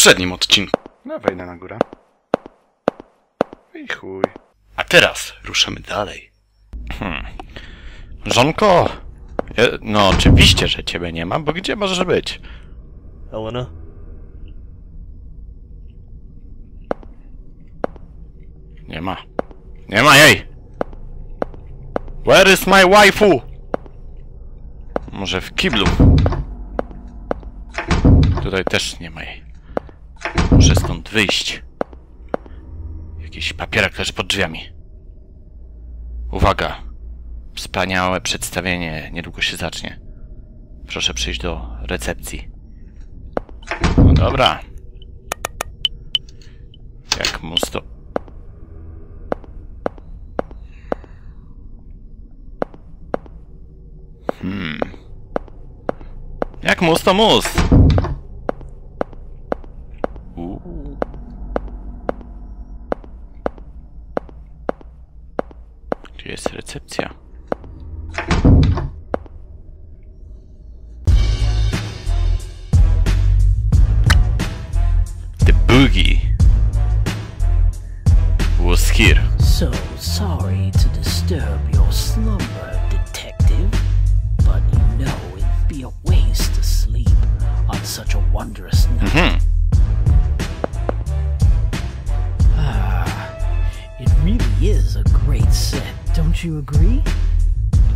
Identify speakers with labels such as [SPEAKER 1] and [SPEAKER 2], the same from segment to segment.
[SPEAKER 1] poprzednim odcinku. No, wejdę na górę. I chuj. A teraz ruszamy dalej. Hmm. Żonko! Ja- No, oczywiście, że ciebie nie ma, bo gdzie możesz być?
[SPEAKER 2] Helena?
[SPEAKER 1] Nie ma. Nie ma jej! Where is my waifu? Może w kiblu? Tutaj też nie ma jej. Muszę stąd wyjść. Jakiś papierak leży pod drzwiami. Uwaga! Wspaniałe przedstawienie niedługo się zacznie. Proszę przyjść do recepcji. No dobra. Jak mus to... Jak mus to mus.
[SPEAKER 3] Such a wondrous night.
[SPEAKER 1] Hmm.
[SPEAKER 3] Ah, it really is a great set, don't you agree?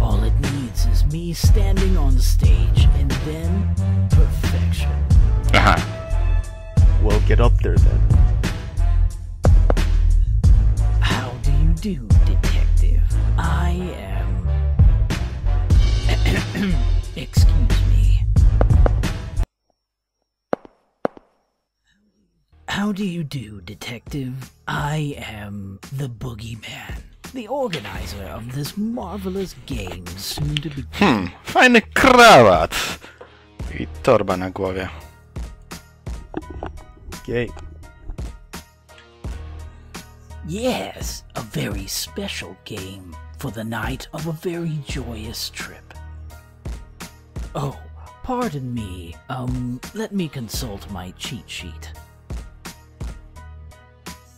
[SPEAKER 3] All it needs is me standing on the stage and then perfection.
[SPEAKER 1] Aha.
[SPEAKER 2] Well, get up there then.
[SPEAKER 3] Do you do, detective? I am the Boogeyman, the organizer of this marvelous game soon to be.
[SPEAKER 1] Hmm, fajny krawat. I torba na głowie.
[SPEAKER 2] Gay.
[SPEAKER 3] Yes, a very special game for the night of a very joyous trip. Oh, pardon me. Um, let me consult my cheat sheet.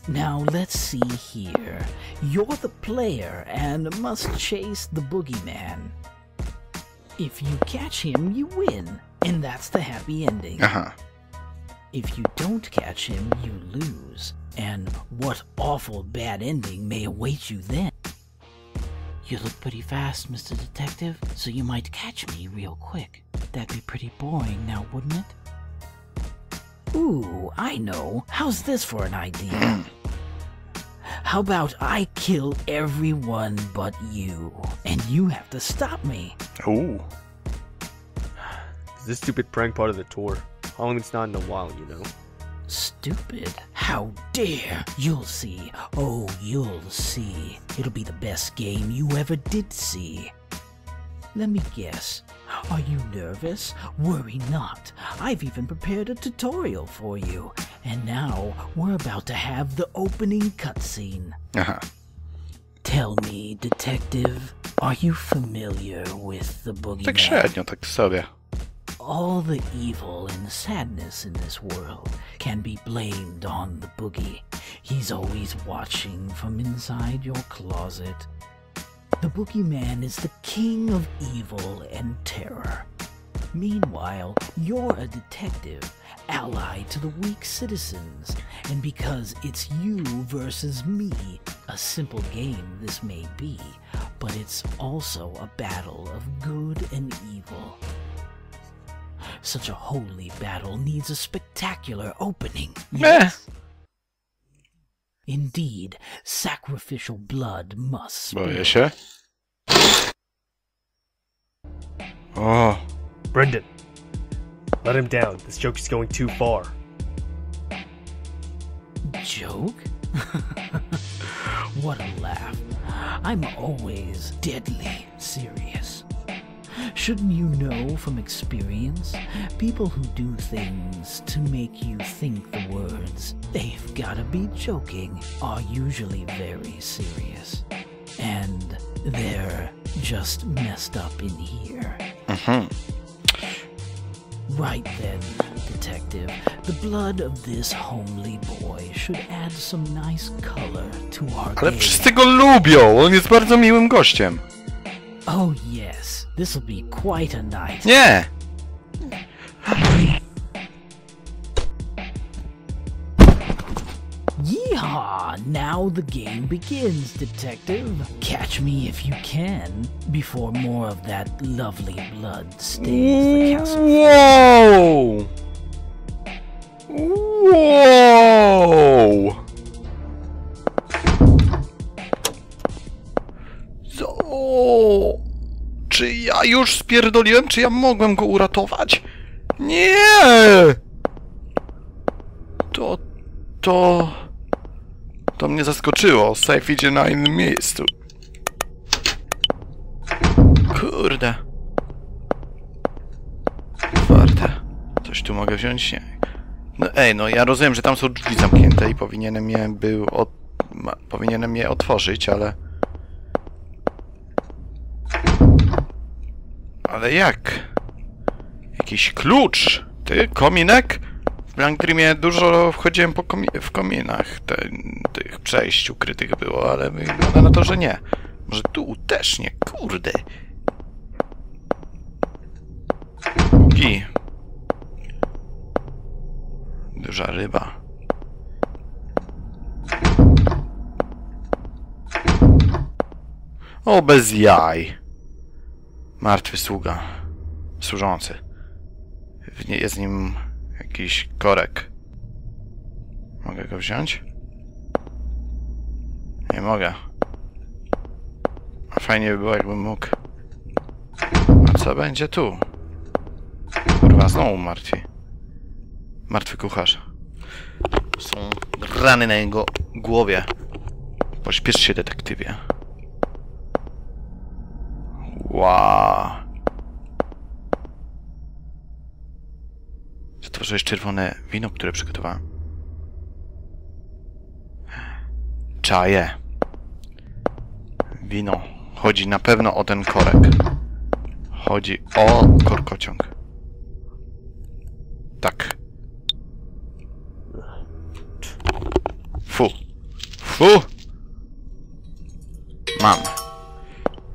[SPEAKER 3] Now let's see here. You're the player and must chase the boogeyman. If you catch him, you win, and that's the happy ending.
[SPEAKER 1] Aha.
[SPEAKER 3] If you don't catch him, you lose. And what awful bad ending may await you then? You look pretty fast, Mr. Detective, so you might catch me real quick. That'd be pretty boring now, wouldn't it? Ooh, I know. How's this for an idea? How about I kill everyone but you, and you have to stop me?
[SPEAKER 2] Is this stupid prank part of the tour? How long it's not in a while, you know?
[SPEAKER 3] Stupid. How dare. You'll see. Oh, you'll see. It'll be the best game you ever did see. Let me guess. Are you nervous? Worry not. I've even prepared a tutorial for you. And now we're about to have the opening cutscene.
[SPEAKER 1] Aha.
[SPEAKER 3] Tell me, detective, are you familiar with the boogeyman?
[SPEAKER 1] średnio, tak sobie.
[SPEAKER 3] All the evil and sadness in this world can be blamed on the boogie. He's always watching from inside your closet. The boogeyman is the king of evil and terror. Meanwhile, you're a detective, allied to the weak citizens, and because it's you versus me, a simple game this may be, but it's also a battle of good and evil. Such a holy battle needs a spectacular opening.
[SPEAKER 1] Meh.
[SPEAKER 3] Indeed, sacrificial blood must spill.
[SPEAKER 1] Boję się. O,
[SPEAKER 2] Brendan! Let him down. This joke is going too far.
[SPEAKER 3] Joke? what a laugh. I'm always deadly serious. Shouldn't you know from experience? People who do things to make you think the words, they've gotta be joking, are usually very serious. And they're just messed up in here.
[SPEAKER 1] mhm.
[SPEAKER 3] Right then, detective, the blood of this homely boy should add some nice color to our
[SPEAKER 1] Ale
[SPEAKER 3] game.
[SPEAKER 1] wszyscy go lubią! On jest bardzo miłym gościem.
[SPEAKER 3] Oh yes, this'll be quite a night.
[SPEAKER 1] Nie!
[SPEAKER 3] Now the game begins, detective. Catch me if you can, before more of that lovely blood stains the castle.
[SPEAKER 1] Wow! Wow! Co? Czy ja już spierdoliłem? Czy ja mogłem go uratować? Nie! To... To... To mnie zaskoczyło. Safe idzie na innym miejscu. Kurde. Otwarte. Coś tu mogę wziąć? Nie. No ej, no ja rozumiem, że tam są drzwi zamknięte i powinienem je był od... ma- powinienem je otworzyć, ale... Ale jak? Jakiś klucz? Ty, kominek? W Blank Dreamie dużo wchodziłem po komi- w kominach. Tych przejść ukrytych było, ale wygląda na to, że nie. Może tu też nie, kurde. Gi. Duża ryba. O, bez jaj. Martwy sługa. Służący. Jest nim jakiś korek. Mogę go wziąć? Nie mogę. Fajnie by było, jakbym mógł. A co będzie tu? Kurwa, znowu martwi. Martwy kucharz. Są rany na jego głowie. Pośpiesz się, detektywie. Wow. Stworzyłeś czerwone wino, które przygotowałem. Czaję. Wino. Chodzi na pewno o ten korek. Chodzi o korkociąg. Tak. Fu. Fu. Mam.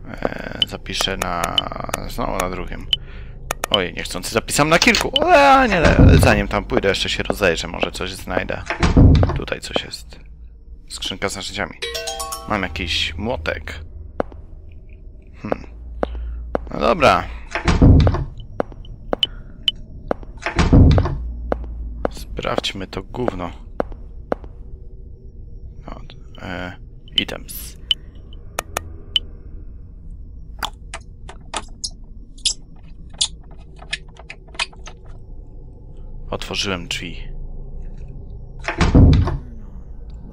[SPEAKER 1] Eee, zapiszę na... Znowu na drugim. Oj, niechcący zapisam na kilku. Ale nie, zanim tam pójdę, jeszcze się rozejrzę. Może coś znajdę. Tutaj coś jest. Skrzynka z narzędziami. Mam jakiś młotek. Hmm. No dobra. Sprawdźmy to gówno. No, e, items. Otworzyłem drzwi.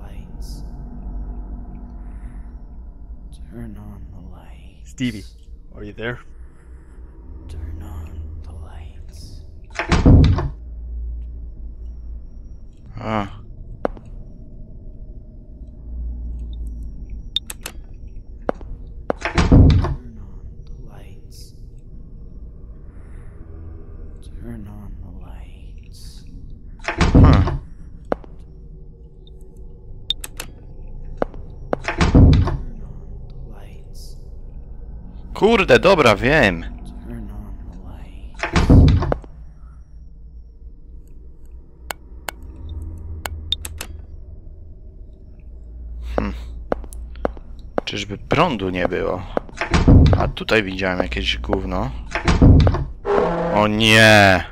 [SPEAKER 3] Lights. Turn on the lights.
[SPEAKER 2] Stevie, are you there?
[SPEAKER 3] Turn on the lights.
[SPEAKER 1] A.
[SPEAKER 3] Turn on the lights. Turn on the lights.
[SPEAKER 1] Hmm.
[SPEAKER 3] Turn on the lights.
[SPEAKER 1] Kurde, dobra, wiem.
[SPEAKER 3] Lights.
[SPEAKER 1] Czyżby prądu nie było? A tutaj widziałem jakieś gówno. O nie!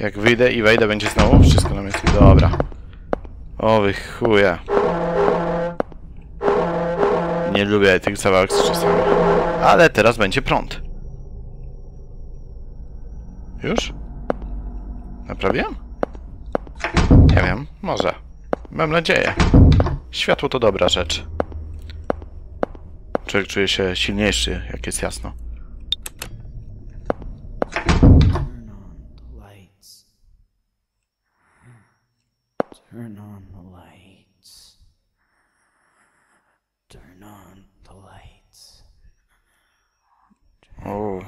[SPEAKER 1] Jak wyjdę i wejdę, będzie znowu wszystko na miejscu. Dobra. O wy chuje. Nie lubię tych zabawek z czasami. Ale teraz będzie prąd. Już? Naprawiłem? Nie wiem, może. Mam nadzieję. Światło to dobra rzecz. Człowiek czuje się silniejszy, jak jest jasno.
[SPEAKER 3] Turn on the Oh.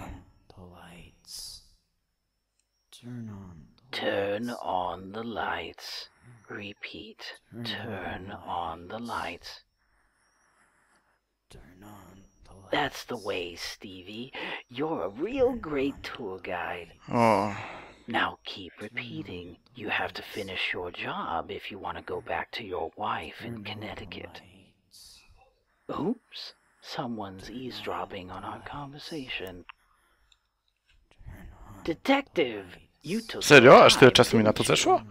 [SPEAKER 3] the lights.
[SPEAKER 1] O,
[SPEAKER 3] The lights. Repeat. Turn on the lights. Repeat. Turn on the lights. That's the way, Stevie. You're a real great tour guide.
[SPEAKER 1] O, oh.
[SPEAKER 3] Now keep repeating. You have to finish your job if you want to go back to your wife in Connecticut. Oops. Someone's eavesdropping on our conversation. Detective, you took
[SPEAKER 1] serio?
[SPEAKER 3] some
[SPEAKER 1] Aż tyle czasu mi na to
[SPEAKER 3] you?
[SPEAKER 1] zeszło?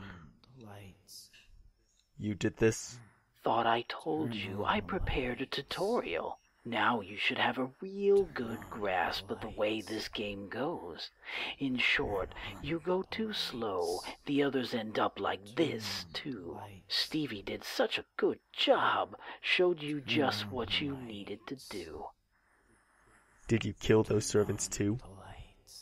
[SPEAKER 2] You did this?
[SPEAKER 3] Thought I told you I prepared a tutorial. Now you should have a real good grasp of the way this game goes. In short, you go too slow, the others end up like this, too. Stevie did such a good job, showed you just what you needed to do.
[SPEAKER 2] Did you kill those servants too?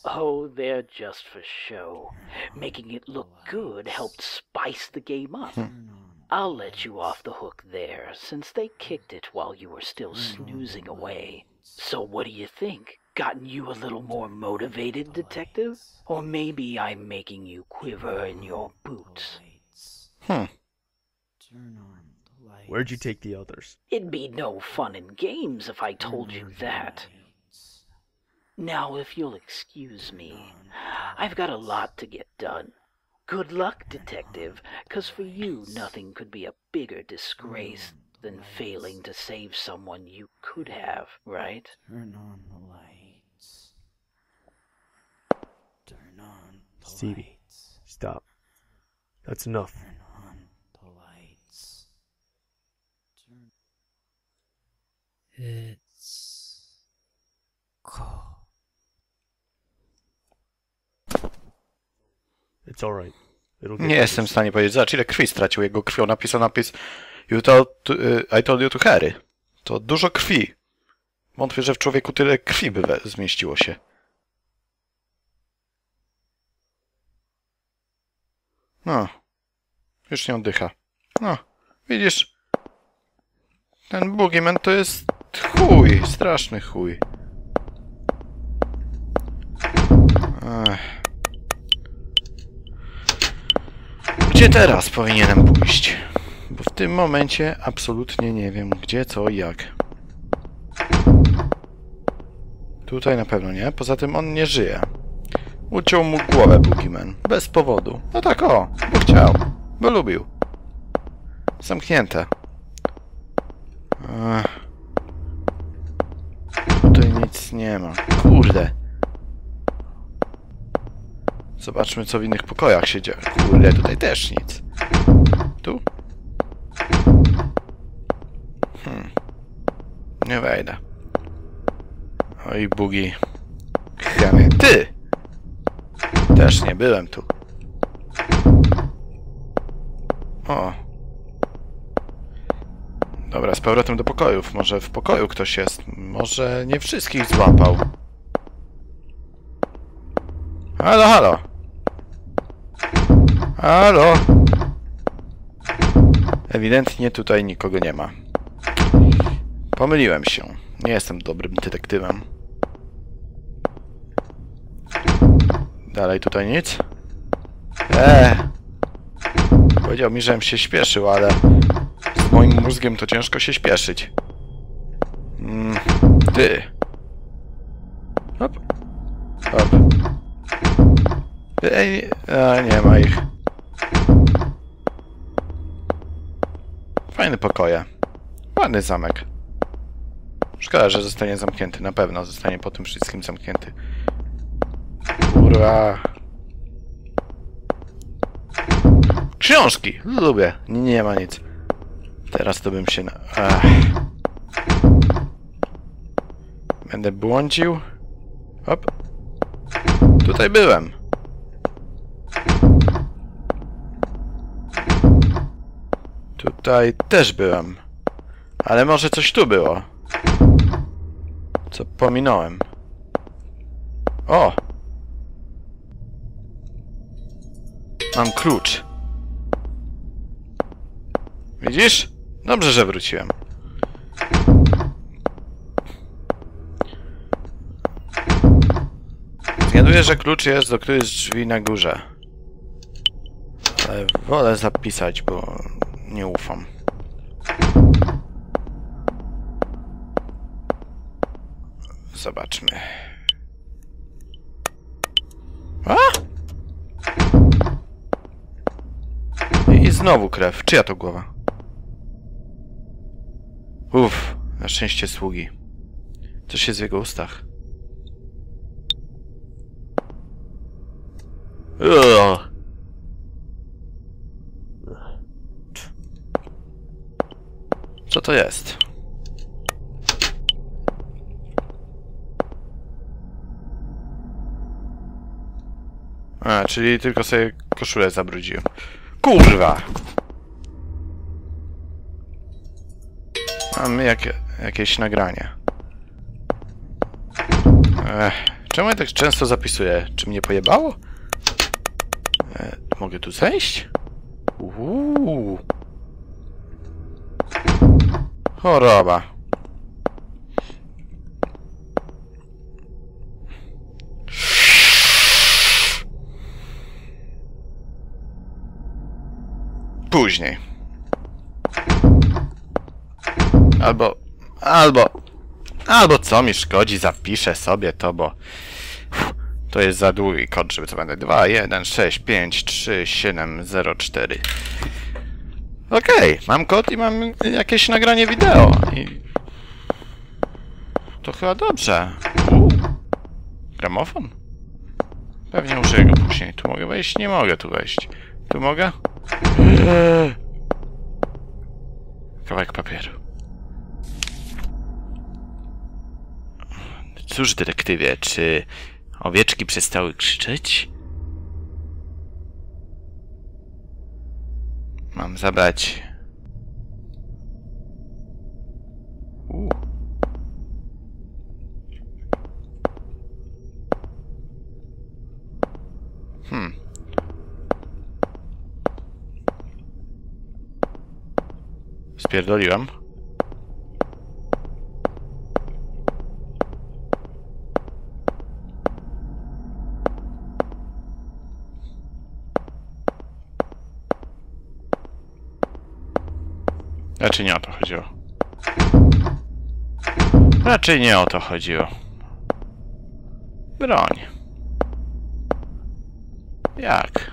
[SPEAKER 3] Oh, they're just for show. Making it look good helped spice the game up. Hmm. I'll let you off the hook there, since they kicked it while you were still snoozing away. So what do you think? Gotten you a little more motivated, detective? Or maybe I'm making you quiver in your boots.
[SPEAKER 1] Hmm.
[SPEAKER 2] Where'd you take the others?
[SPEAKER 3] It'd be no fun and games if I told you that. Now, if you'll excuse me, I've got a lot to get done. Good luck, detective, 'cause for you nothing could be a bigger disgrace mm, than failing to save someone you could have, right? Turn on the lights.
[SPEAKER 2] Turn on the Stevie, stop. That's enough.
[SPEAKER 4] It's
[SPEAKER 2] It's alright.
[SPEAKER 1] Nie jestem w stanie powiedzieć. Zobacz, ile krwi stracił. Jego krwią napisał napis you told to, y, I told you to Harry. To dużo krwi. Wątpię, że w człowieku tyle krwi by zmieściło się. No. Już nie oddycha. No. Widzisz? Ten Boogeyman to jest chuj. Straszny chuj. Ech. Gdzie teraz powinienem pójść? Bo w tym momencie absolutnie nie wiem, gdzie, co i jak. Tutaj na pewno nie. Poza tym on nie żyje. Uciął mu głowę Boogeyman. Bez powodu. No tak o, bo chciał. Bo lubił. Zamknięte. Ech. Tutaj nic nie ma. Kurde. Zobaczmy, co w innych pokojach się dzieje. Kurde, tutaj też nic. Tu? Hmm. Nie wejdę. Oj, bugi. Chamy. Ty! Też nie byłem tu. O. Dobra, z powrotem do pokojów. Może w pokoju ktoś jest. Może nie wszystkich złapał. Halo, halo. Halo. Ewidentnie tutaj nikogo nie ma. Pomyliłem się. Nie jestem dobrym detektywem. Dalej tutaj nic? Eee. Powiedział mi, żebym się śpieszył, ale z moim mózgiem to ciężko się śpieszyć. Mm, ty. Hop. Hop. Ej, a nie ma ich. Fajne pokoje. Ładny zamek. Szkoda, że zostanie zamknięty. Na pewno zostanie po tym wszystkim zamknięty. Kurwa. Książki! Lubię. Nie, nie ma nic. Teraz to bym się... Na... Ach. Będę błądził. Hop. Tutaj byłem. Tutaj też byłem. Ale może coś tu było. Co pominąłem. O! Mam klucz. Widzisz? Dobrze, że wróciłem. Zgaduję, że klucz jest do którychś drzwi na górze. Ale wolę zapisać, bo nie ufam. Zobaczmy. A? I znowu krew. Czyja to głowa? Uff, na szczęście sługi. Coś jest w jego ustach. Ugh. Co to jest? A, czyli tylko sobie koszulę zabrudziłem. Kurwa! Mamy jakie, jakieś nagranie. Ech, czemu ja tak często zapisuję? Czy mnie pojebało? E, mogę tu zejść? Uuu. Choroba. Później. Albo... Albo... Albo co mi szkodzi, zapiszę sobie to, bo... To jest za długi kod, żeby to będę 2, 1, 6, 5, 3, 7, 0, 4. Okej, mam kod i mam jakieś nagranie wideo. I... To chyba dobrze. Gramofon? Pewnie użyję go później. Tu mogę wejść? Nie mogę tu wejść. Tu mogę? Kawałek papieru. Cóż, detektywie, czy owieczki przestały krzyczeć? Mam zabrać. U. Hmm. Spierdoliłem. Raczej nie o to chodziło. Raczej nie o to chodziło. Broń. Jak?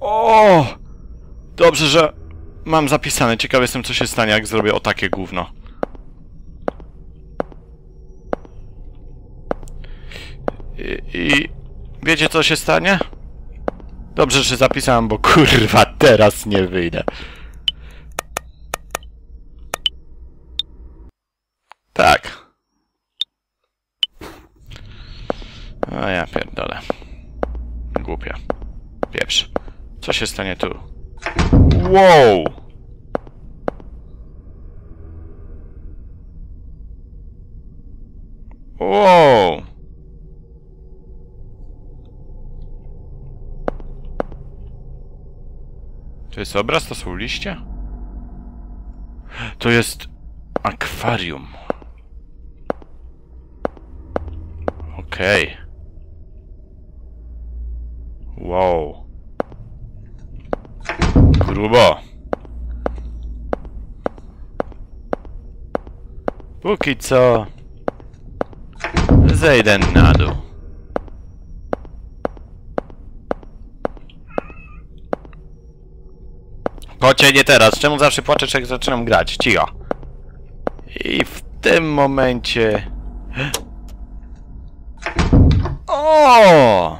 [SPEAKER 1] O! Dobrze, że mam zapisane. Ciekaw jestem, co się stanie, jak zrobię o takie gówno. I, I wiecie, co się stanie? Dobrze, że zapisałem, bo kurwa, teraz nie wyjdę. Tak. A ja pierdolę. Głupia. Pieprz. Co się stanie tu? Wow! Wow! To jest obraz? To są liście? To jest akwarium. Okej. Wow. Grubo. Póki co... Zejdę na dół. Kocie, nie teraz. Czemu zawsze płaczesz, jak zaczynam grać? Cicho. I w tym momencie... O!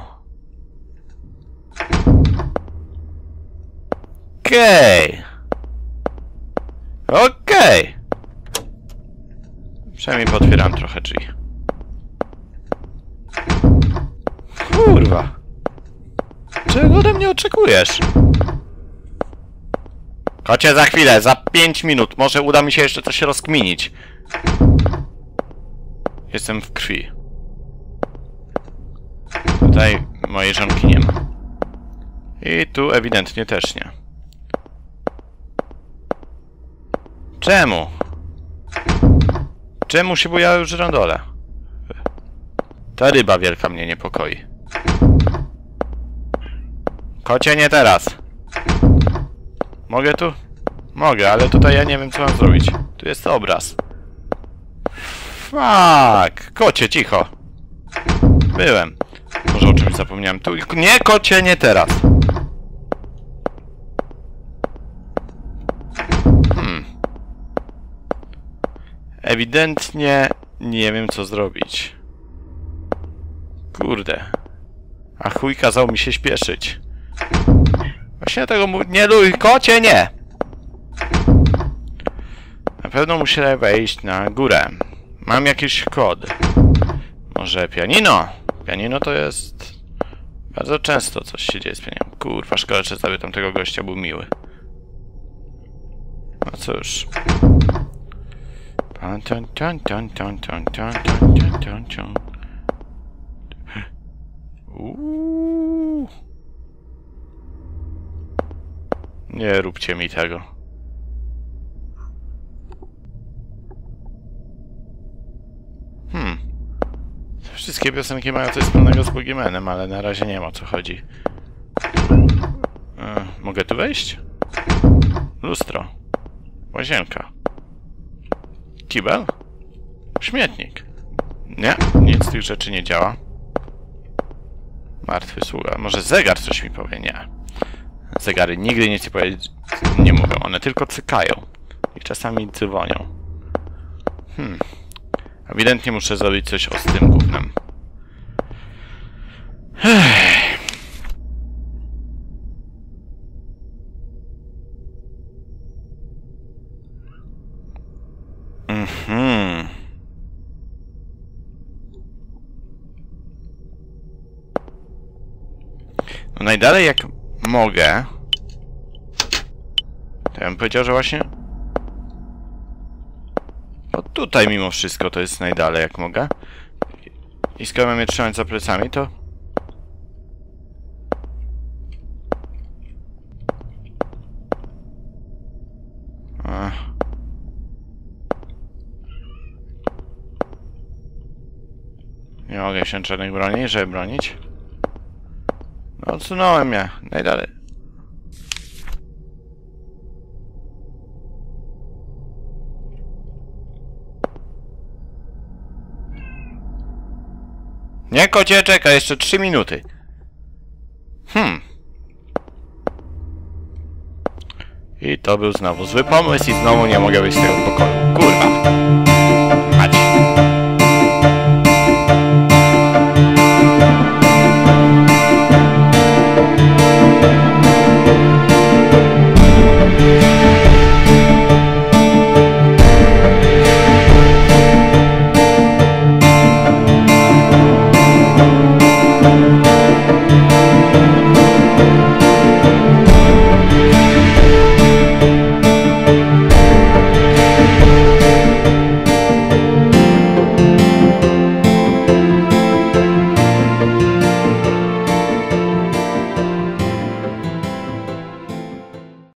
[SPEAKER 1] Okej. Okej. Przynajmniej potwieram trochę drzwi. Kurwa. Czego ode mnie oczekujesz? Kocie, za chwilę, za 5 minut. Może uda mi się jeszcze coś rozkminić. Jestem w krwi. Tutaj mojej żonki nie ma. I tu ewidentnie też nie. Czemu? Czemu się bujały żyrandole? Ta ryba wielka mnie niepokoi. Kocie, nie teraz. Mogę tu? Mogę, ale tutaj ja nie wiem, co mam zrobić. Tu jest obraz. Fuck! Kocie, cicho. Byłem. Może o czymś zapomniałem. Tu... Nie, kocie, nie teraz. Hmm. Ewidentnie nie wiem, co zrobić. Kurde. A chuj kazał mi się śpieszyć. Właśnie tego mu... Nie luj, kocie, nie! Na pewno muszę wejść na górę. Mam jakiś kod. Może pianino? Pianino to jest... Bardzo często coś się dzieje z pianinem. Kurwa, szkoda, że sobie tamtego gościa był miły. No cóż. Tan, tan, tan, tan, tan, tan, tan, tan, tan, tan. Uuu. Nie róbcie mi tego. Hmm. Wszystkie piosenki mają coś wspólnego z Boogeymanem, ale na razie nie ma o co chodzi. E, mogę tu wejść? Lustro. Łazienka. Kibel? Śmietnik. Nie, nic z tych rzeczy nie działa. Martwy sługa. Może zegar coś mi powie? Nie. Zegary nigdy nie powiedzieć nie mówią. One tylko cykają. I czasami dzwonią. Hmm. Ewidentnie muszę zrobić coś o z tym gównem. Ech. Mhm. No najdalej jak mogę. To ja bym powiedział, że właśnie... No tutaj mimo wszystko to jest najdalej jak mogę. I skoro mam je trzymać za plecami, to... Nie mogę się żadnych broni, żeby bronić. No, odsunąłem je. Najdalej. Nie, kocie, czekaj, jeszcze 3 minuty. Hmm. I to był znowu zły pomysł i znowu nie mogę wyjść z tego pokoju. Kurwa.